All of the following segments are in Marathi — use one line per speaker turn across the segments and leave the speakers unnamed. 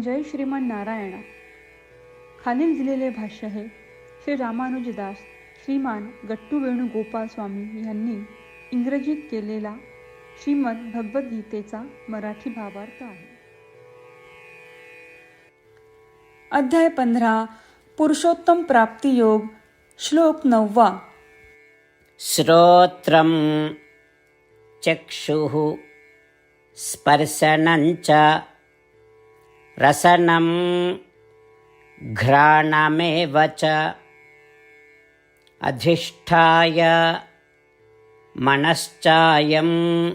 जय श्रीमान नारायणा. खालील दिलेले भाष्य हे श्री रामानुजदास श्रीमान गट्टू वेणुगोपाल स्वामी यांनी इंग्रजीत केलेला श्रीमद भगवद्गीतेचा मराठी भावार्थ आहे. अध्याय पंधरा पुरुषोत्तम प्राप्ती योग श्लोक नववा.
श्रोत्रं चक्षु स्पर्शनं रसनं घ्राणमेव च अधिष्ठाय मनश्चायं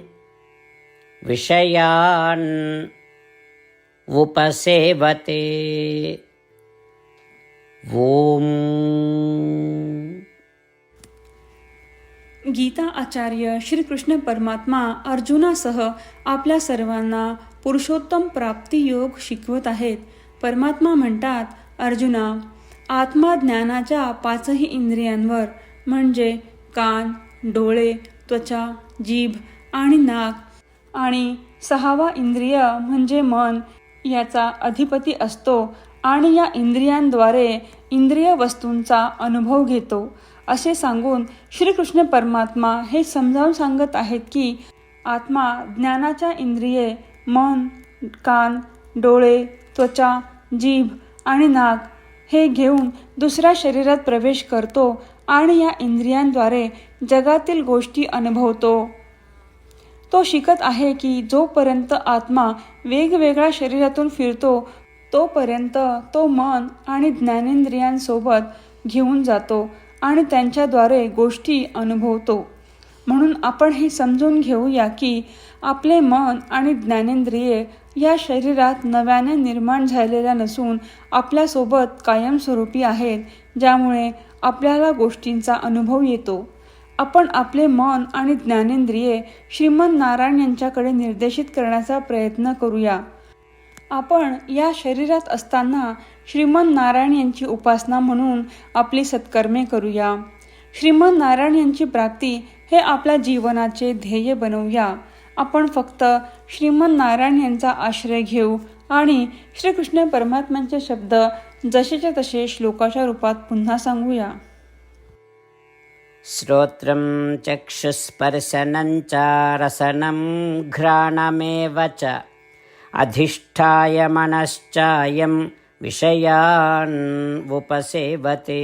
विषयान् उपसेवते। ॐ।
गीता आचार्य श्रीकृष्ण परमात्मा अर्जुनासह आपल्या सर्वांना पुरुषोत्तम प्राप्ती योग शिकवत आहेत. परमात्मा म्हणतात अर्जुना आत्मा ज्ञानाच्या पाचही इंद्रियांवर म्हणजे कान डोळे त्वचा जीभ आणि नाक आणि सहावा इंद्रिय म्हणजे मन याचा अधिपती असतो आणि या इंद्रियांद्वारे इंद्रिय वस्तूंचा अनुभव घेतो. असे सांगून श्रीकृष्ण परमात्मा हे समजावून सांगत आहेत की आत्मा ज्ञानाच्या इंद्रिये मन कान डोळे त्वचा जीभ आणि नाक हे घेऊन दुसऱ्या शरीरात प्रवेश करतो आणि या इंद्रियांद्वारे जगातील गोष्टी अनुभवतो. तो शिकत आहे की जोपर्यंत आत्मा वेगवेगळ्या शरीरातून फिरतो तोपर्यंत तो मन आणि ज्ञानेंद्रियांसोबत घेऊन जातो आणि त्यांच्याद्वारे गोष्टी अनुभवतो. म्हणून आपण हे समजून घेऊया की आपले मन आणि ज्ञानेंद्रिये या शरीरात नव्याने निर्माण झालेल्या नसून आपल्यासोबत कायमस्वरूपी आहेत ज्यामुळे आपल्याला गोष्टींचा अनुभव येतो. आपण आपले मन आणि ज्ञानेंद्रिये श्रीमंत नारायण यांच्याकडे निर्देशित करण्याचा प्रयत्न करूया. आपण या शरीरात असताना श्रीमंत नारायण यांची उपासना म्हणून आपली सत्कर्मे करूया. श्रीमंत नारायण यांची प्राप्ती हे आपल्या जीवनाचे ध्येय बनवूया. आपण फक्त श्रीमन नारायण यांचा आश्रय घेऊ आणि श्रीकृष्ण परमात्म्यांचे शब्द जसेच्या तसे श्लोकाच्या रूपात पुन्हा सांगूया.
श्रोत्रं चक्षुस्पर्शनं च रसनं घ्राणमेव च अधिष्ठाय मनश्चायं विषयान् उपसेवते।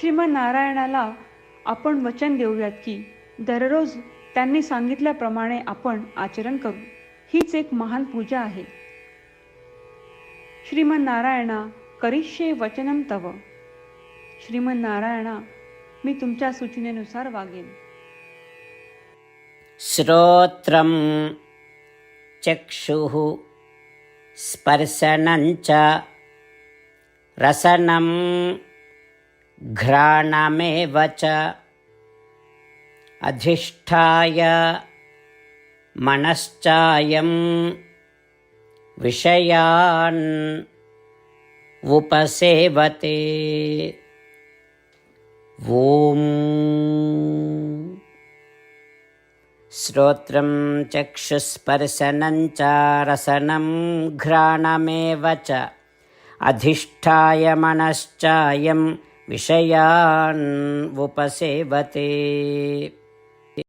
श्रीमनारायणाला आपण वचन देऊयात की दररोज त्यांनी सांगितल्याप्रमाणे आपण आचरण करू. हीच एक महान पूजा आहे. श्रीमनारायणा करिष्ये वचनम तव. श्रीमनारायणा मी तुमच्या सूचनेनुसार वागेन.
श्रोत्रं चक्षुः स्पर्शनं च रसनं घ्राणमेव च अधिष्ठाय मनश्चायं विषयान् उपसेवते। ॐ श्रोत्रं चक्षुस्पर्शनं च रसनं घ्राणमेव च अधिष्ठाय मनश्चायं विषयान् उपसेवते